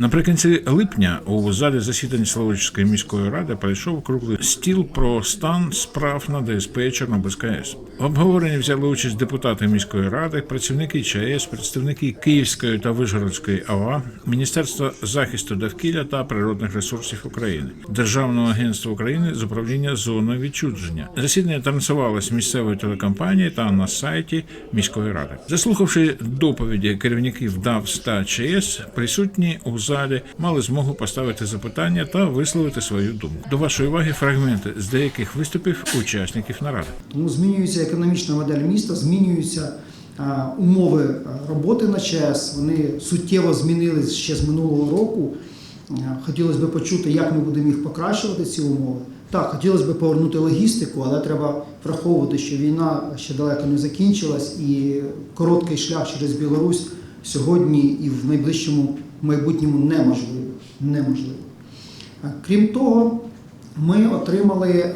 Наприкінці липня у залі засідань Славутської міської ради пройшов круглий стіл про стан справ на ДСП Чорнобильська АЕС. В обговоренні взяли участь депутати міської ради, працівники ЧАЕС, представники Київської та Вишгородської АВА, Міністерства захисту довкілля та природних ресурсів України, Державного агентства України з управління зоною відчудження. Засідання трансувалось місцевою телекомпанією та на сайті міської ради. Заслухавши доповіді керівників ДАВС та ЧАЕС, присутні у залі мали змогу поставити запитання та висловити свою думку. До вашої уваги фрагменти з деяких виступів учасників наради. Тому змінюється економічна модель міста, змінюються умови роботи на ЧАЕС. Вони суттєво змінились ще з минулого року. Хотілося б почути, як ми будемо їх покращувати, ці умови. Так, хотілося б повернути логістику, але треба враховувати, що війна ще далеко не закінчилась, і короткий шлях через Білорусь сьогодні і в найближчому майбутньому неможливо. неможливо. Крім того, ми отримали е,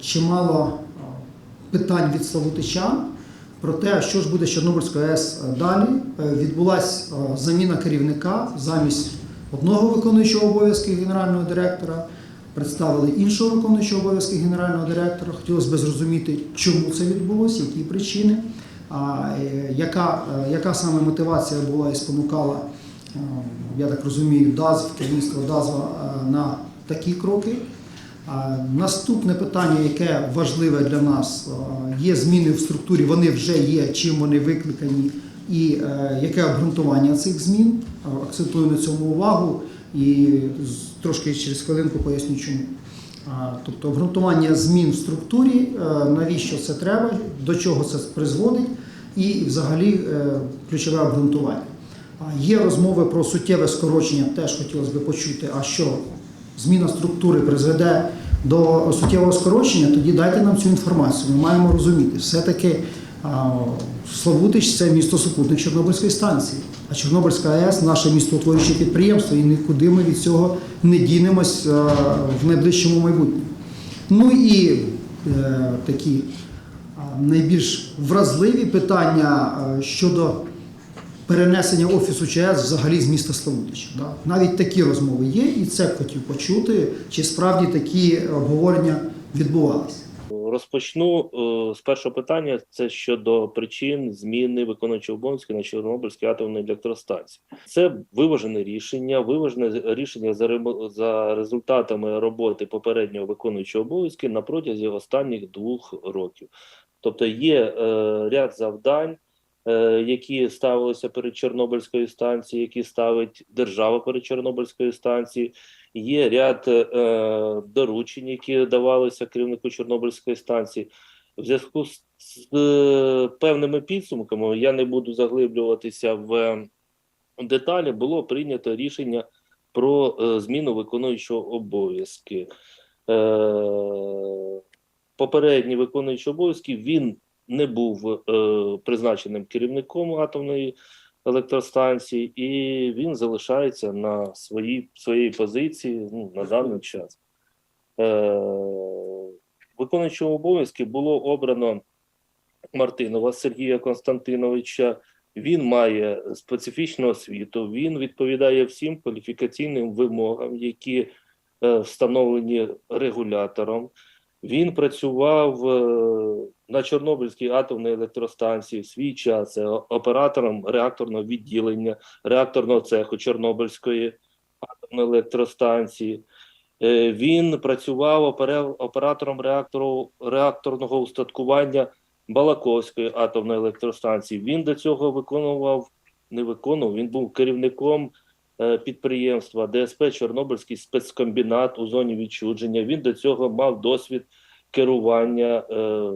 чимало е, питань від славутичан про те, що ж буде з Чорнобильською АЕС далі. Е, Відбулась е, заміна керівника замість одного виконуючого обов'язки генерального директора. Представили іншого виконуючого обов'язки генерального директора. Хотілося б зрозуміти, чому це відбулося, які причини, яка, яка саме мотивація була і спонукала, я так розумію, ДАЗ, керівництво ДАЗа е, на такі кроки. Наступне питання, яке важливе для нас, е, є зміни в структурі, вони вже є, чим вони викликані, і е, яке обґрунтування цих змін. Е, Акцентую на цьому увагу і трошки через хвилинку поясню чому. Тобто обґрунтування змін в структурі, е, навіщо це треба, до чого це призводить, і взагалі е, ключове обґрунтування. Є розмови про суттєве скорочення, теж хотілося б почути, а що зміна структури призведе до суттєвого скорочення, тоді дайте нам цю інформацію. Ми маємо розуміти, все-таки Славутич це місто супутник Чорнобильської станції. А Чорнобильська АЕС наше містоутворююче підприємство, і нікуди ми від цього не дінемось в найближчому майбутньому. Ну і е, такі найбільш вразливі питання щодо перенесення офісу ЧАЕС взагалі з міста Славутича. Да? Навіть такі розмови є, і це хотів почути, чи справді такі обговорення відбувалися. Розпочну е, з першого питання. Це щодо причин зміни виконуючого обов'язки на Чорнобильській атомній електростанції. Це виважене рішення, виважене рішення за за результатами роботи попереднього виконуючого обов'язки на протязі останніх двох років. Тобто є е, ряд завдань, які ставилися перед Чорнобильською станцією, які ставить держава перед Чорнобильською станцією. Є ряд е, доручень, які давалися керівнику Чорнобильської станції. В зв'язку з, з е, певними підсумками я не буду заглиблюватися в е, деталі. Було прийнято рішення про е, зміну виконуючого обов'язки. Е, попередній виконуючий обов'язки він не був е, призначеним керівником атомної електростанції, і він залишається на своїй своїй позиції ну, на даний час. Е, виконуючого обов'язки було обрано Мартинова Сергія Константиновича. Він має специфічну освіту, він відповідає всім кваліфікаційним вимогам, які е, встановлені регулятором. Він працював е, на Чорнобильській атомній електростанції в свій час е, оператором реакторного відділення, реакторного цеху Чорнобильської атомної електростанції. Е, Він працював оператором реактору, реакторного устаткування Балаковської атомної електростанції. Він до цього виконував, не виконував, він був керівником підприємства ДСП Чорнобильський спецкомбінат у зоні відчудження. Він до цього мав досвід керування е,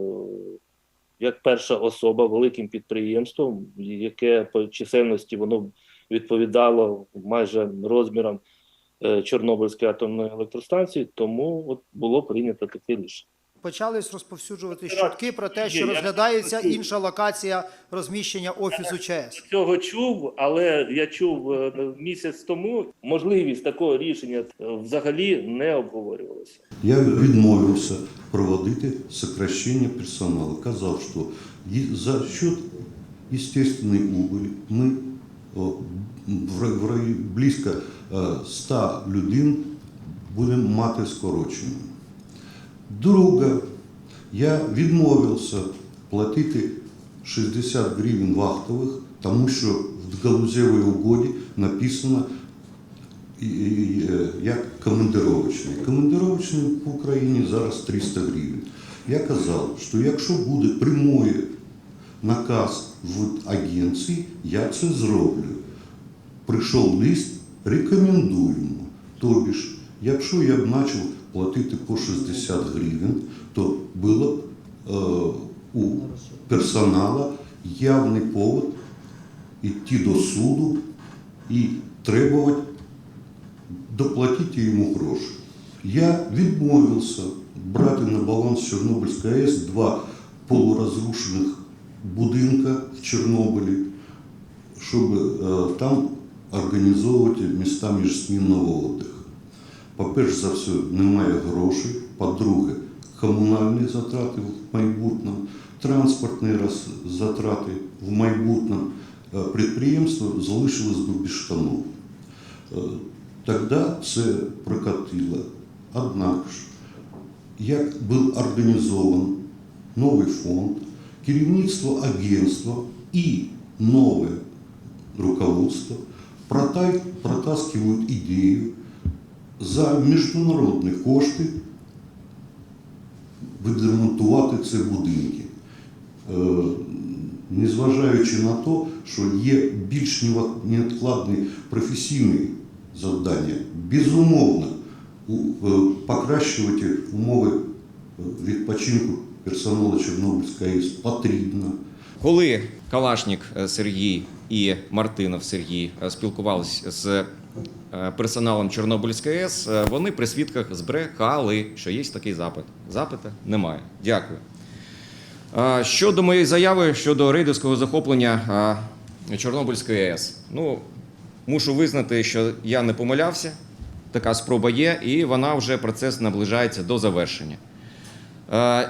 як перша особа великим підприємством, яке по чисельності воно відповідало майже розмірам е, Чорнобильської атомної електростанції, тому от було прийнято таке рішення. Почались розповсюджувати Так, чутки про те, що розглядається інша локація розміщення офісу ЧАЕС. Цього чув, але я чув е, місяць тому. Можливість такого рішення взагалі не обговорювалася. Я відмовився проводити сокращення персоналу. Казав, що за счет естественной убыли мы о, в, рай- близко е, 100 людей будемо мати скорочення. Друге, я відмовився платити 60 гривень вахтових, тому що в галузевій угоді написано е, як командировочний. Командировочний в Україні зараз 300 гривень. Я казав, що якщо буде прямий наказ в агенції, я це зроблю. Прийшов лист, рекомендуємо. Тобі якщо я б почав платити по 60 гривень, то було б е, у персоналу явний повод йти до суду і требувати доплатити йому гроші. Я відмовився брати на баланс Чорнобильської АЕС два полурозрушених будинка в Чорнобилі, щоб е, там організовувати міста міжсмінного отдиху. По-перше за все, немає грошей. По-друге, комунальні затрати в майбутньому, транспортні затрати в майбутньому. Е, Підприємство залишилось би без штанов. Е, Тоді це прокатило. Однак ж, як був організований новий фонд, керівництво агентства і нове руководство протаскивают ідею за міжнародні кошти відремонтувати ці будинки. Е, Незважаючи на те, що є більш невідкладні професійні завдання, безумовно, е, покращувати умови е, відпочинку персоналу Чорнобильської АЕС потрібно. Коли Калашнік Сергій і Мартинов Сергій спілкувалися з персоналом Чорнобильської АЕС, е, вони при свідках збрехали, що є такий запит. Запита немає. Дякую. Е, Щодо моєї заяви щодо рейдерського захоплення е, Чорнобильської АЕС. Ну, мушу визнати, що я не помилявся. Така спроба є, і вона вже процес наближається до завершення. Е,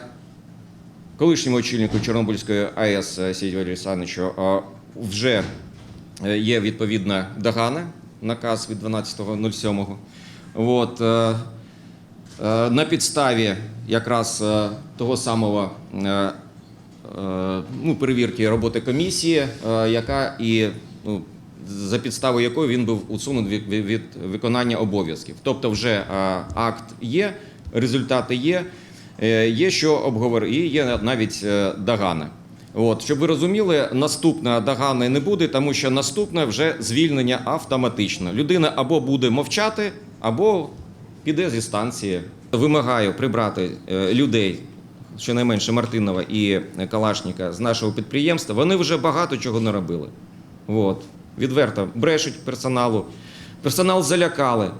колишньому очільнику Чорнобильської АЕС е, Сергію Олександровичу е, вже е, є відповідна догана, наказ від 12.07. От, е, е, на підставі якраз е, того самого ну, перевірки роботи комісії, яка і ну, за підставою якої він був усунутий від, виконання обов'язків. Тобто, вже акт є, результати є, є що обговорити, і є навіть догана. От, щоб ви розуміли, наступна догани не буде, тому що наступне вже звільнення автоматично. Людина або буде мовчати, або піде зі станції. Вимагаю прибрати е, людей, щонайменше Мартинова і Калашніка з нашого підприємства. Вони вже багато чого не робили. От. Відверто брешуть персоналу. Персонал залякали.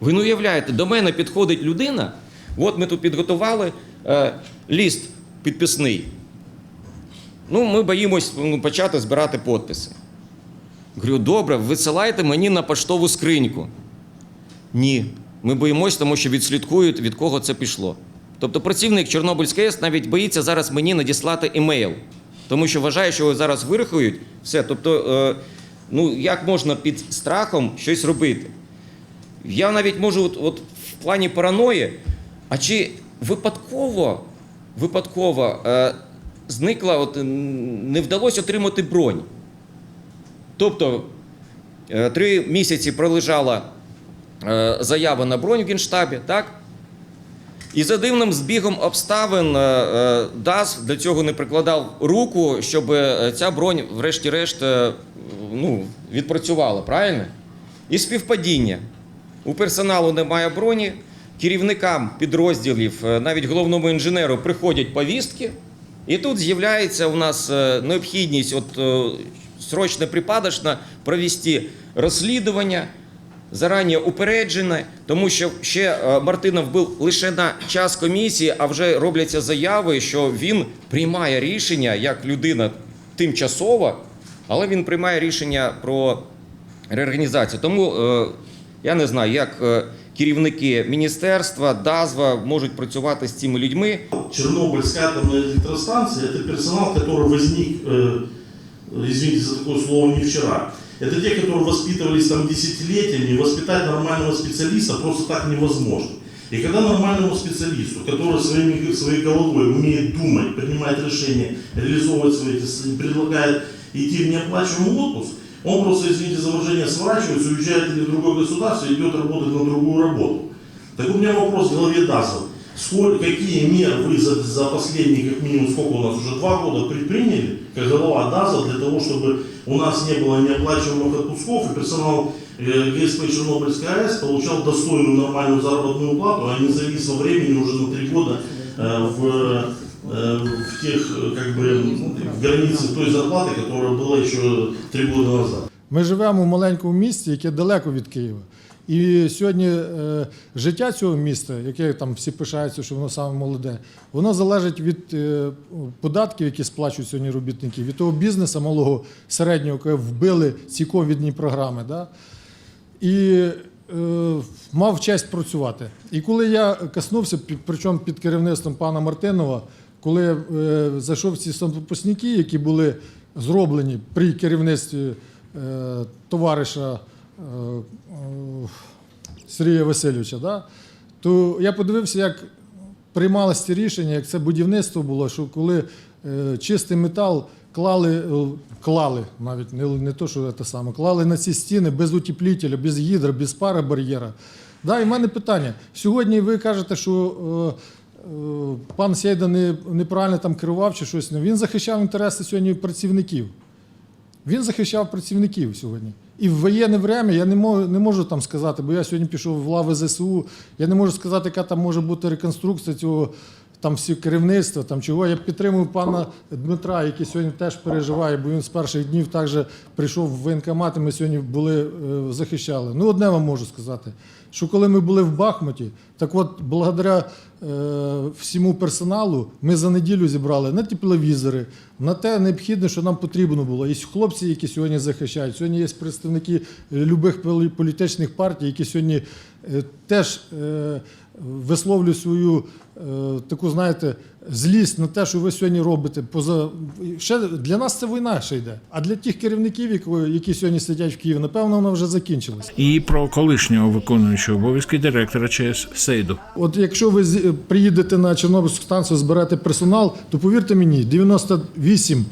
Ви не уявляєте, до мене підходить людина. От ми тут підготували е, ліст підписний. Ну, ми боїмось ну, почати збирати підписи. Говорю, добре, висилайте мені на поштову скриньку. Ні. Ми боїмось, тому що відслідкують, від кого це пішло. Тобто працівник Чорнобильської АЕС навіть боїться зараз мені надіслати імейл, тому що вважає, що його зараз вирахують. Все. Тобто, е, ну як можна під страхом щось робити? Я навіть можу, от, от в плані параної, а чи випадково, випадково е, зникла, от, не вдалося отримати бронь. Тобто е, три місяці пролежала е, заява на бронь в Генштабі, так? І за дивним збігом обставин е, ДАС для цього не прикладав руку, щоб ця бронь, врешті-решт, ну, відпрацювала, правильно? І співпадіння. У персоналу немає броні, керівникам підрозділів, навіть головному інженеру приходять повістки, і тут з'являється у нас е, необхідність от, е, срочно припадочно провести розслідування, зарані упереджене, тому що ще е, Мартинов був лише на час комісії, а вже робляться заяви, що він приймає рішення як людина тимчасова, але він приймає рішення про реорганізацію. Тому я не знаю, як керівники міністерства, ДАЗВа можуть працювати з цими людьми. Чернобыльская атомная электростанция – это персонал, который возник, э, извините за такое слово, не вчера. Это те, которые воспитывались там десятилетиями, воспитать нормального специалиста просто так невозможно. И когда нормальному специалисту, который своими, своей головой умеет думать, принимать решения, реализовывать свои эти с- предлагает идти в неоплачиваемый отпуск, он просто, извините за выражение, сворачивается, уезжает в другое государство и идет работать на другую работу. Так у меня вопрос в голове ДАСов. Сколько, какие меры вы за, за последние, как минимум, сколько у нас уже два года предприняли, как глава ДАЗа, для того, чтобы у нас не было неоплачиваемых отпусков, и персонал э, ГСП Чернобыльской АЭС получал достойную нормальную заработную плату, а не завис во времени уже на три года э, в, э, в тех, э, как бы, в границе той зарплаты, которая была еще три года назад. Ми живемо в маленькому місті, яке далеко від Києва. І сьогодні е, життя цього міста, яке там всі пишаються, що воно саме молоде, воно залежить від е, податків, які сплачують сьогодні робітники, від того бізнесу малого середнього, яке вбили ці ковідні програми. Да? І е, мав честь працювати. І коли я коснувся, під- причому під керівництвом пана Мартинова, коли е, зайшов ці самопосники, які були зроблені при керівництві е, товариша е, Сергія Васильовича, да, то я подивився, як приймалося ці рішення, як це будівництво було, що коли чистий метал клали, клали навіть не, не то, що це саме, клали на ці стіни без утеплітеля, без гідра, без пари бар'єра. Да, і в мене питання. Сьогодні ви кажете, що пан Сейда не, неправильно там керував чи щось. Він захищав інтереси сьогодні працівників. Він захищав працівників сьогодні. І в воєнне время я не можу, не можу там сказати, бо я сьогодні пішов в лави ЗСУ. Я не можу сказати, яка там може бути реконструкція цього там всі керівництва, там чого. Я підтримую пана Дмитра, який сьогодні теж переживає, бо він з перших днів також прийшов в воєнкомат, і ми сьогодні були, е, захищали. Ну, одне вам можу сказати, що коли ми були в Бахмуті, так от, благодаря е, всьому персоналу, ми за неділю зібрали на тепловізори, на те необхідне, що нам потрібно було. І хлопці, які сьогодні захищають, сьогодні є представники любих політичних партій, які сьогодні е, теж е, висловлюють свою е, таку, знаєте, злість на те, що ви сьогодні робите. Поза ще для нас це війна ще йде. А для тих керівників, які сьогодні сидять в Києві, напевно, вона вже закінчилась. І про колишнього виконуючого обов'язки директора ЧС Сейду. От якщо ви приїдете на Чорнобильську станцію збирати персонал, то повірте мені, 98,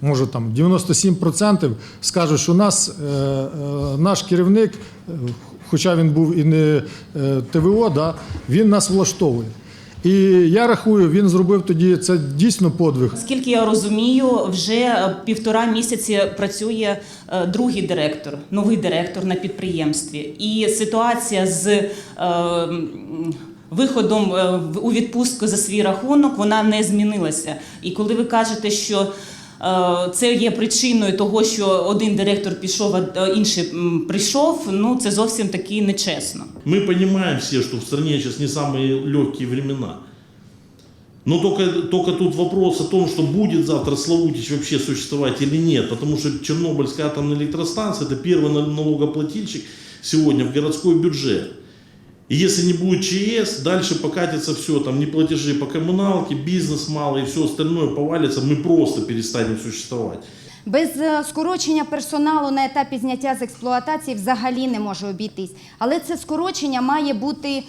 може там 97% скажуть, що нас, е, е, наш керівник, е, хоча він був і не ТВО, да, він нас влаштовує. І я рахую, він зробив тоді це дійсно подвиг. Скільки я розумію, вже е, півтора місяці працює е, другий директор, новий директор на підприємстві. І ситуація з е, виходом у відпустку за свій рахунок вона не змінилася. І коли ви кажете, що це є причиною того, що один директор пішов, а е, інший м, прийшов, ну це зовсім таки нечесно. Мы понимаем все, что в стране сейчас не самые легкие времена. Но только, только тут вопрос о том, что будет завтра Славутич вообще существовать или нет. Потому что Чернобыльская атомная электростанция – это первый нал- налогоплательщик сегодня в городской бюджет. И если не будет ЧС, дальше покатится все, там неплатежи по коммуналке, бизнес малый и все остальное повалится, мы просто перестанем существовать. Без е, скорочення персоналу на етапі зняття з експлуатації взагалі не може обійтись. Але це скорочення має бути е,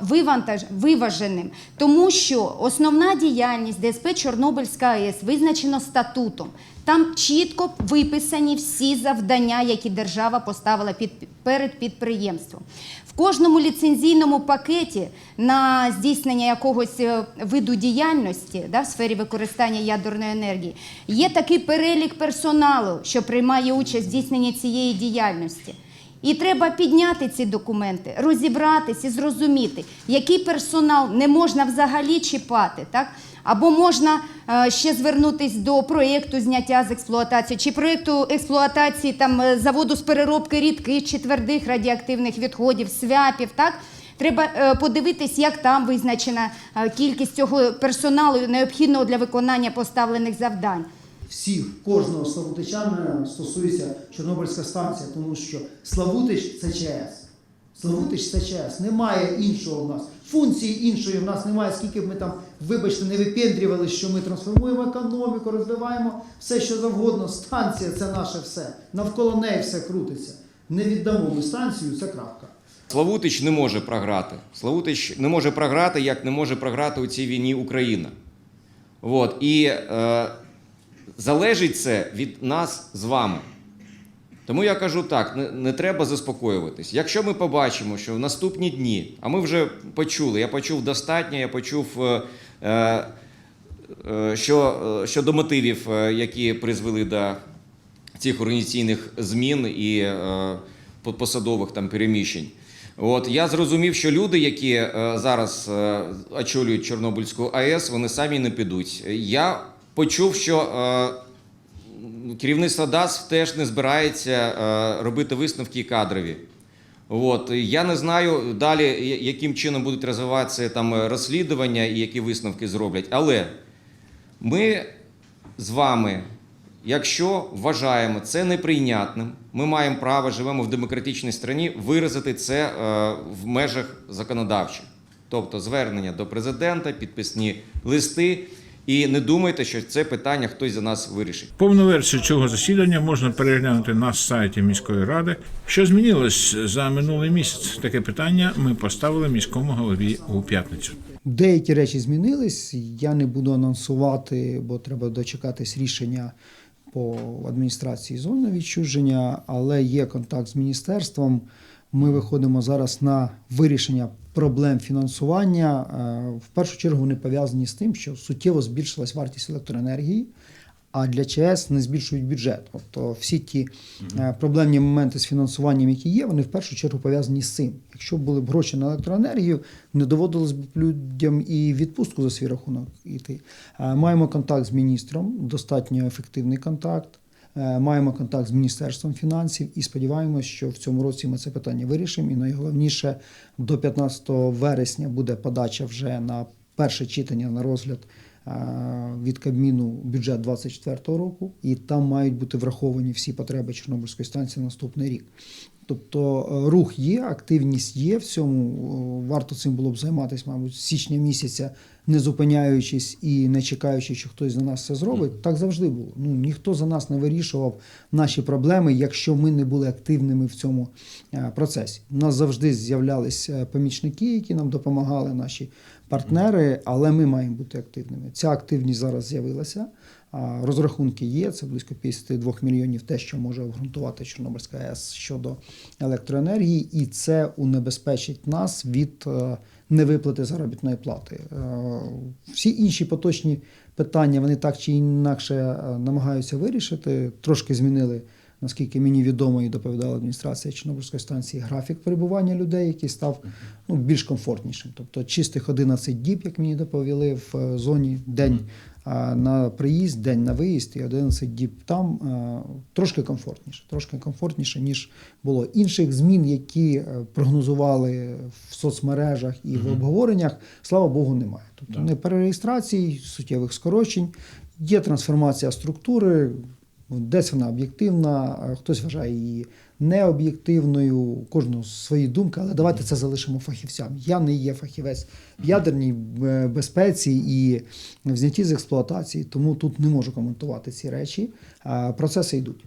вивантаж, виваженим, тому що основна діяльність ДСП Чорнобильська АЕС визначено статутом. Там чітко виписані всі завдання, які держава поставила під, перед підприємством. В кожному ліцензійному пакеті на здійснення якогось е, виду діяльності да, в сфері використання ядерної енергії є такий перелік персоналу, що приймає участь в здійсненні цієї діяльності. І треба підняти ці документи, розібратись і зрозуміти, який персонал не можна взагалі чіпати, так? Або можна е, ще звернутись до проєкту зняття з експлуатації, чи проєкту експлуатації там, е, заводу з переробки рідких чи твердих радіоактивних відходів, свяпів. Так? Треба е, подивитись, як там визначена кількість цього персоналу, необхідного для виконання поставлених завдань. всіх, кожного славутичана стосується Чорнобильська станція, тому що Славутич це ЧАЕС. Славутич це ЧАЕС. Немає іншого в нас. Функції іншої в нас немає, скільки б ми там, вибачте, не випендрювали, що ми трансформуємо економіку, розвиваємо все, що завгодно. Станція це наше все. Навколо неї все крутиться. Не віддамо ми станцію, це крапка. Славутич не може програти. Славутич не може програти, як не може програти у цій війні Україна. От. І е, залежить це від нас з вами. Тому я кажу так: не, не треба заспокоюватись. Якщо ми побачимо, що в наступні дні, а ми вже почули, я почув достатньо, я почув е, е, е, що, е, щодо мотивів, які призвели до цих організаційних змін і е, посадових там переміщень. От я зрозумів, що люди, які е, зараз е, очолюють Чорнобильську АЕС, вони самі не підуть. Я почув, що е, керівництво ДАС теж не збирається е, робити висновки кадрові. От я не знаю далі, яким чином будуть розвиватися там е, розслідування і які висновки зроблять. Але ми з вами, якщо вважаємо це неприйнятним, ми маємо право, живемо в демократичній країні, виразити це е, в межах законодавчих. Тобто звернення до президента, підписні листи. І не думайте, що це питання хтось за нас вирішить. Повну версію цього засідання можна переглянути на сайті міської ради. Що змінилось за минулий місяць? Таке питання ми поставили міському голові у п'ятницю. Деякі речі змінились. Я не буду анонсувати, бо треба дочекатись рішення по адміністрації зони відчуження, але є контакт з міністерством. Ми виходимо зараз на вирішення проблем фінансування. Е, В першу чергу вони пов'язані з тим, що суттєво збільшилась вартість електроенергії. А для ЧАЕС не збільшують бюджет. Тобто всі ті е, проблемні моменти з фінансуванням, які є, вони в першу чергу пов'язані з цим. Якщо були б гроші на електроенергію, не доводилось б людям і відпустку за свій рахунок йти. Е, Маємо контакт з міністром, достатньо ефективний контакт. Е, Маємо контакт з Міністерством фінансів і сподіваємось, що в цьому році ми це питання вирішимо. І найголовніше до 15 вересня буде подача вже на перше читання на розгляд е, від Кабміну бюджет 2024 року, і там мають бути враховані всі потреби Чорнобильської станції на наступний рік. Тобто е, рух є, активність є в цьому. Варто цим було б займатися, мабуть, з січня місяця, не зупиняючись і не чекаючи, що хтось за нас це зробить. Так завжди було. Ну ніхто за нас не вирішував наші проблеми, якщо ми не були активними в цьому е, процесі. У нас завжди з'являлися помічники, які нам допомагали, наші партнери, але ми маємо бути активними. Ця активність зараз з'явилася. Розрахунки є, це близько 52 мільйонів те, що може обґрунтувати Чорнобильська АЕС щодо електроенергії, і це унебезпечить нас від е, невиплати заробітної плати. Е, Всі інші поточні питання вони так чи інакше е, намагаються вирішити. Трошки змінили, наскільки мені відомо і доповідала адміністрація Чорнобильської станції, графік перебування людей, який став ну, більш комфортнішим. Тобто чистих 11 діб, як мені доповіли, в е, зоні день на приїзд, день на виїзд і 11 діб там трошки комфортніше, трошки комфортніше, ніж було. Інших змін, які е, прогнозували в соцмережах і в обговореннях, слава Богу, немає. Тобто не перереєстрацій, суттєвих скорочень, є трансформація структури. Десь вона об'єктивна, хтось вважає її необ'єктивною, кожного свої думки, але давайте це залишимо фахівцям. Я не є фахівець в ядерній е, безпеці і в знятті з експлуатації, тому тут не можу коментувати ці речі. Процеси йдуть.